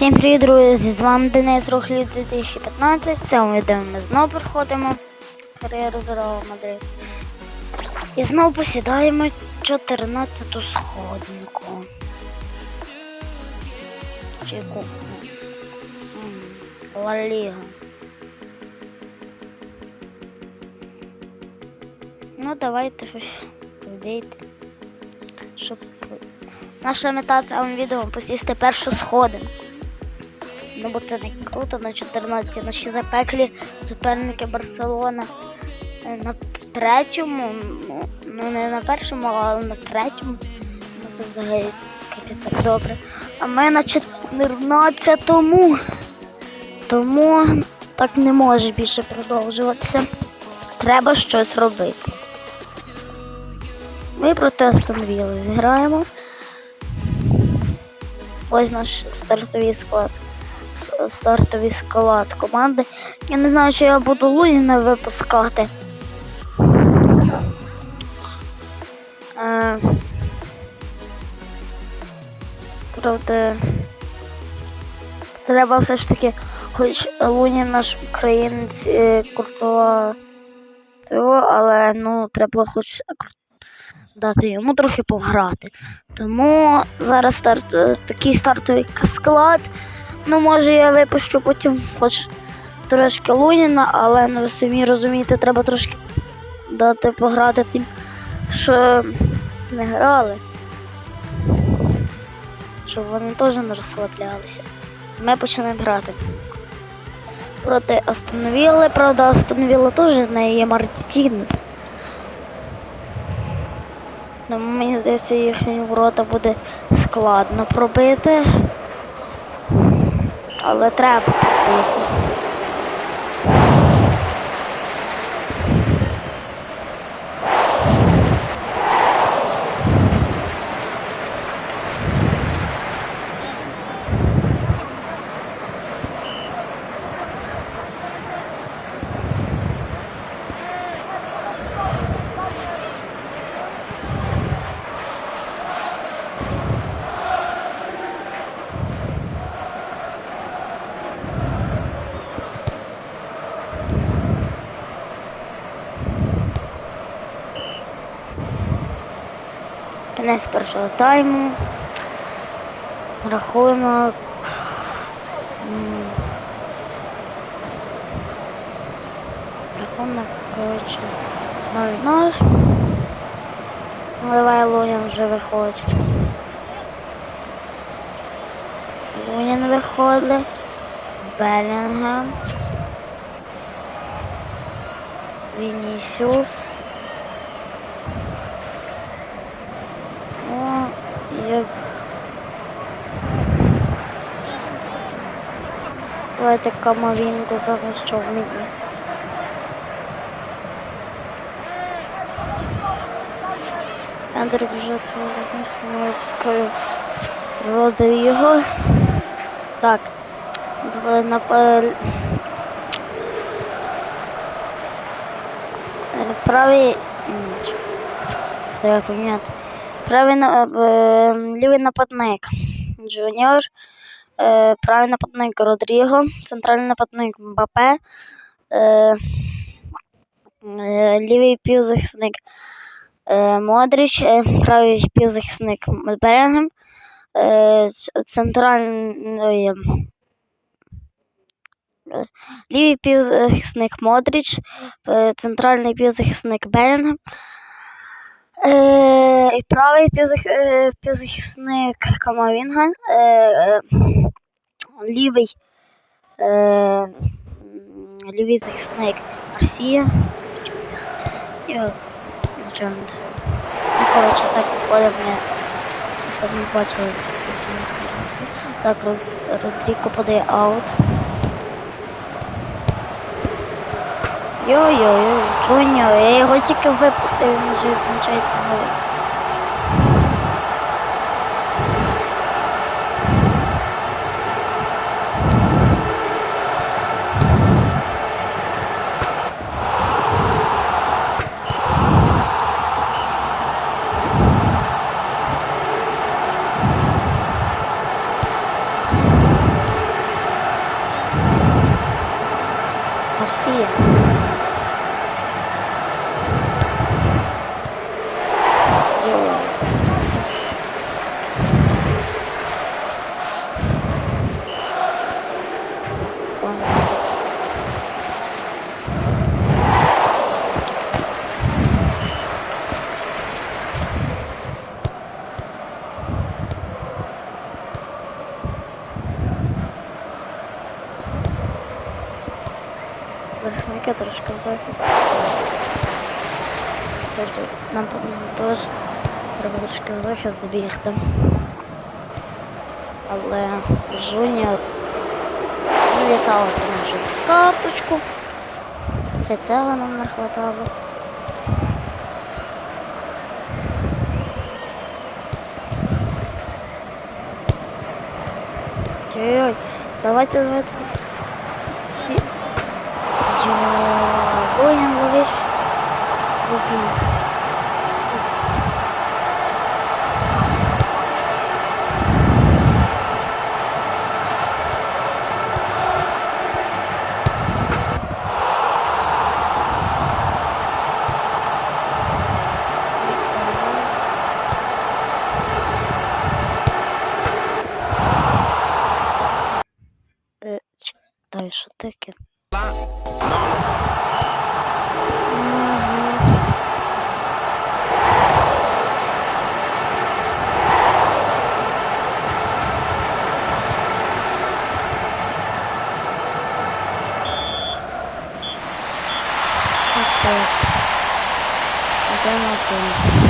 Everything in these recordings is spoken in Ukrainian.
Всім привіт, друзі! З вами Денис Рухліт 2015. В цьому відео ми знову проходимо кар'єру з Мадрид. І знову посідаємо 14-ту сходинку. Чи яку? Ла Ліга. Ну, давайте щось вийти. Щоб наша мета цього відео посісти першу сходинку. Ну бо це не круто на 14 наші запеклі суперники Барселона Е, на третьому, ну, ну не на першому, але на третьому. Ну це взагалі капітан добре. А ми на 14-му. Тому так не може більше продовжуватися. Треба щось робити. Ми проти Астон Вілли зіграємо. Ось наш стартовий склад. Стартовий склад команди. Я не знаю, чи я буду Луніна випускати. Е, Правда, треба все ж таки, хоч Лунін наш українець е, Куртуа цього, але ну треба хоч дати йому трохи пограти. Тому зараз старт, е, такий стартовий склад. Ну, може я випущу потім хоч трошки Луніна, але ну, ви самі розумієте, треба трошки дати пограти тим, що не грали. Щоб вони теж не розслаблялися. Ми почнемо грати. Проти Астон Вілли, правда, Астон Вілла теж в неї є Мартінес. Тому мені здається, їхні ворота буде складно пробити. Але треба Кінець першого тайму. Рахунок, коротше, 0-0. Ну, Лунін вже виходить. Лунін виходить. Белінгем. Вінісіус. Є. Давайте камовінку зараз вміє. Андер вже не випускаю його. Так. в- На м, Треба поміняти. Правий на- е, лівий нападник. Джуніор, е, правий нападник Родріго, центральний нападник Мбапе, е, е, лівий півзахисник е, Модріч, е, правий півзахисник Белінгем, е, ц- центральний е, е, лівий півзахисник Модріч, е, центральний півзахисник Белінгем, Е, правий півзах, е, півзахисник Камавінга, е, е, лівий, лівий захисник Ну, коротше, так виходить мене. Щоб не бачили. Так, Родріко подає аут. Yo, yo, yo, Junior, é hoje que eu vou postar no G28 também. Yeah. Захисники трошки в захист. Нам теж треба трошки в захист бігти. Але Жуніор вилітала нашу карточку. Для цього нам не хватало. Ой-ой, давайте, давайте. 和歌山県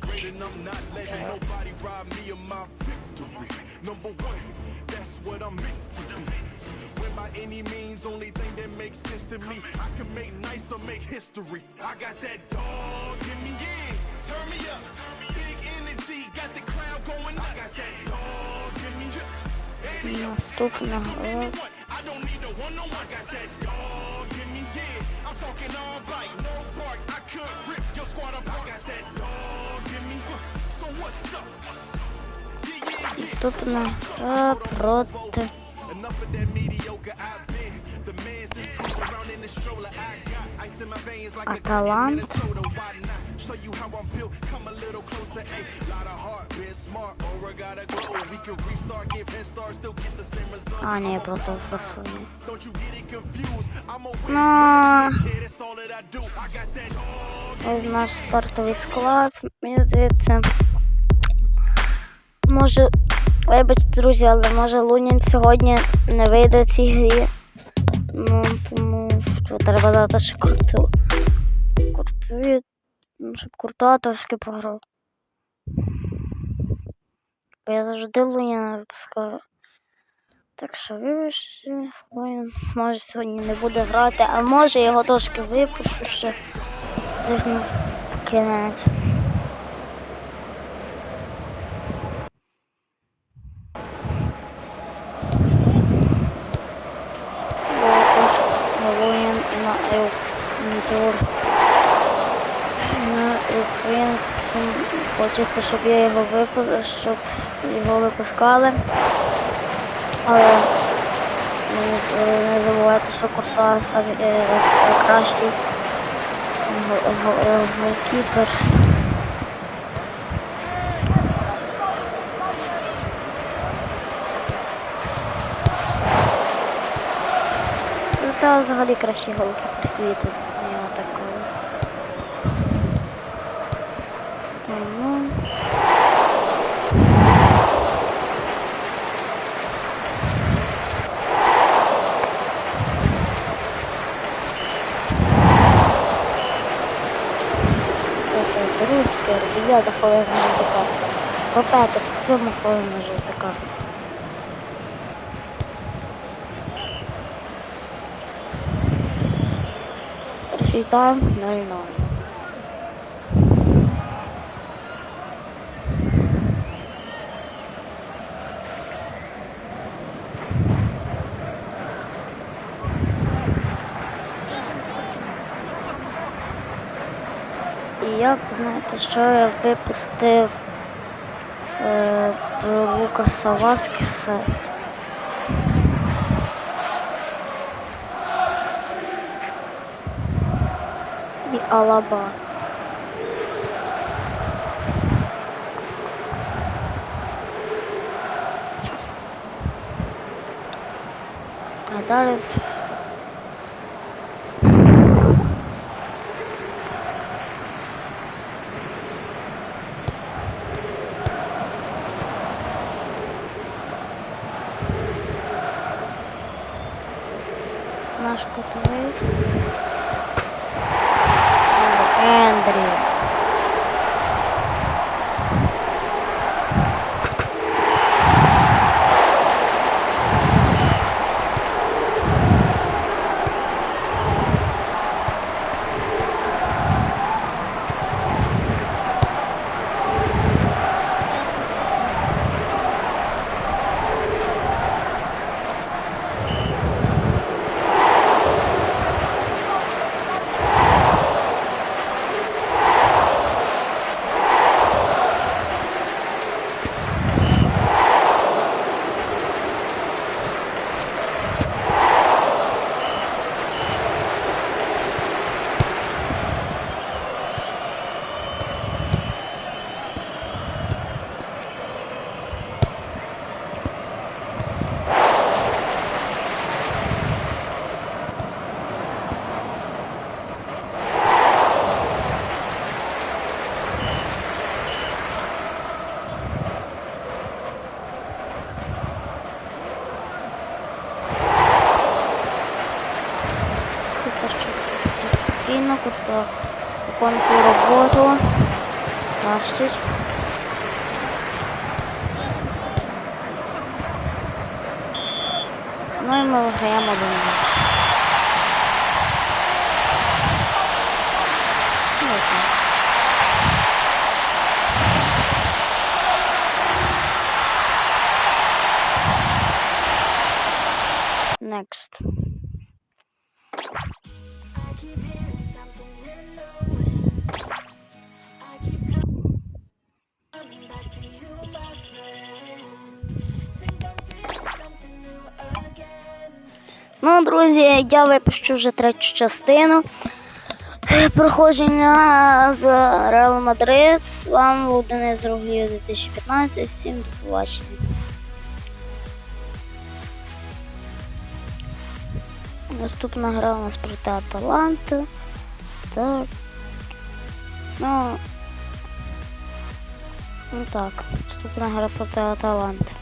great, and I'm not letting nobody rob me of my victory. Number one, that's what I'm meant to be. When by any means, only thing that makes sense to me, I can make nice or make history. I got that dog in me, yeah. Turn me up. Big energy, got the Е, yeah, yeah. Наступна гра проти Аталант. А, засуну. Ну. I got that dog. ось наш стартовий склад, мені здається. Може, вибачте, друзі, але може Лунін сьогодні не вийде в цій грі. Ну, тому що треба дати ще курту. Ну, щоб куртуа трошки пограв. Бо я завжди Луніна випускаю. Так що Лунін може сьогодні не буде грати, а може його трошки випущу ще. Десь на кінець. Бо також Волинь на Евкінтур. На Евкінс хочеться, щоб я його випустив, щоб його випускали. Але не, забувайте, що Куртуа самі е, е, е, голкіпер. Ну, Це взагалі кращий голкіпер світу. Я такого. Тому... Це дев'ята хвилина жовта карта. По-п'яте, сьома хвилина жовта карта. Рішітаємо 0-0. Що я випустив е, Лукаса Васкеса. І Алаба. А далі наш котовий. Ендрю. Це щось спокійно, тобто виконує свою роботу. Бачиш. Ну і ми виграємо один. Ну, друзі, я випущу вже третю частину проходження з Реал Мадрид. З вами був Денис Руглів 2015. Всім до побачення. Наступна гра у нас проти Аталанти. Так. Ну. Ну так. Наступна гра проти Аталанти.